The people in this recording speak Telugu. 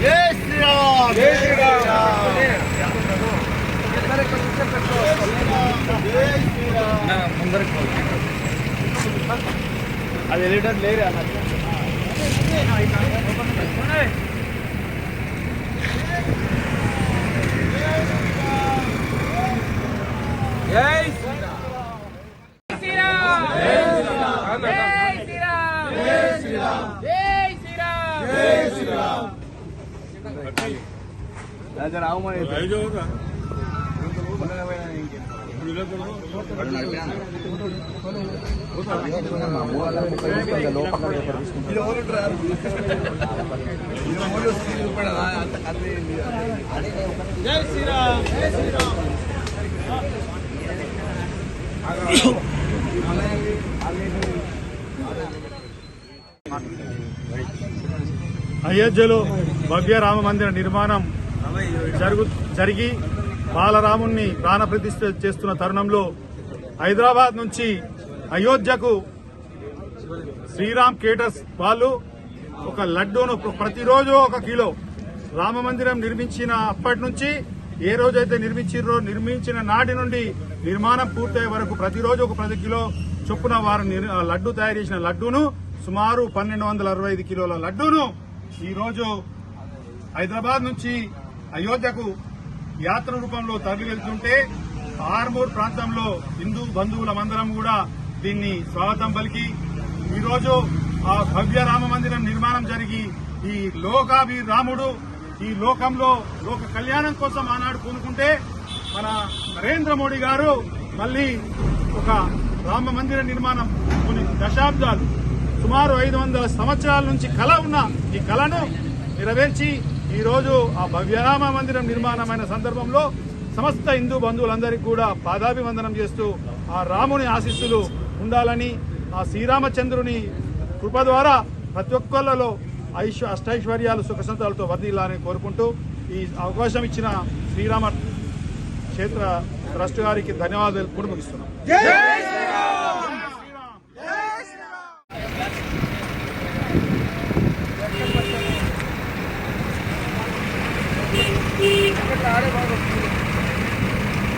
జై శ్రీరామ్ జై శ్రీరామ్ అది ఎలిటర్ లేరు జై శ్రీరామ్ జై శ్రీరామ్ అయోధ్యలో భవ్య రామ మందిర నిర్మాణం జరుగు జరిగి బాలరాముణ్ణి ప్రాణప్రతిష్ఠ చేస్తున్న తరుణంలో హైదరాబాద్ నుంచి అయోధ్యకు శ్రీరామ్ కేటర్స్ వాళ్ళు ఒక లడ్డూను ప్రతిరోజు ఒక కిలో రామ మందిరం నిర్మించిన అప్పటి నుంచి ఏ రోజైతే నిర్మించారో నిర్మించిన నాటి నుండి నిర్మాణం పూర్తయ్యే వరకు ప్రతిరోజు ఒక పది కిలో చొప్పున వారు నిర్- లడ్డు తయారు చేసిన లడ్డూను సుమారు పన్నెండు వందల అరవై ఐదు కిలోల లడ్డూను ఈరోజు హైదరాబాద్ నుంచి అయోధ్యకు యాత్ర రూపంలో తరలి వెళ్తుంటే ఆర్మూర్ ప్రాంతంలో హిందూ బంధువులమందరం కూడా దీన్ని స్వాగతం పలికి ఈరోజు ఆ భవ్య రామ మందిరం నిర్మాణం జరిగి ఈ లోకాభి రాముడు ఈ లోకంలో లోక కళ్యాణం కోసం ఆనాడు పూనుకుంటే మన నరేంద్ర మోడీ గారు మళ్ళీ ఒక రామ మందిర నిర్మాణం కొన్ని దశాబ్దాలు సుమారు ఐదు వందల సంవత్సరాల నుంచి కళ ఉన్న ఈ కళను నెరవేర్చి ఈరోజు ఆ భవ్యరామ మందిరం నిర్మాణమైన సందర్భంలో సమస్త హిందూ బంధువులందరికీ కూడా పాదాభివందనం చేస్తూ ఆ రాముని ఆశీస్సులు ఉండాలని ఆ శ్రీరామచంద్రుని కృప ద్వారా ప్రతి ఒక్కళ్ళలో ఐశ్వ అష్టైశ్వర్యాలు సుఖసంతాలతో వర్ధిల్లాలని కోరుకుంటూ ఈ అవకాశం ఇచ్చిన శ్రీరామ క్షేత్ర ట్రస్ట్ గారికి ధన్యవాదాలు. కూడా ముగిస్తున్నాం జై శ్రీరామ్ జై శ్రీరామ్ జై శ్రీరామ్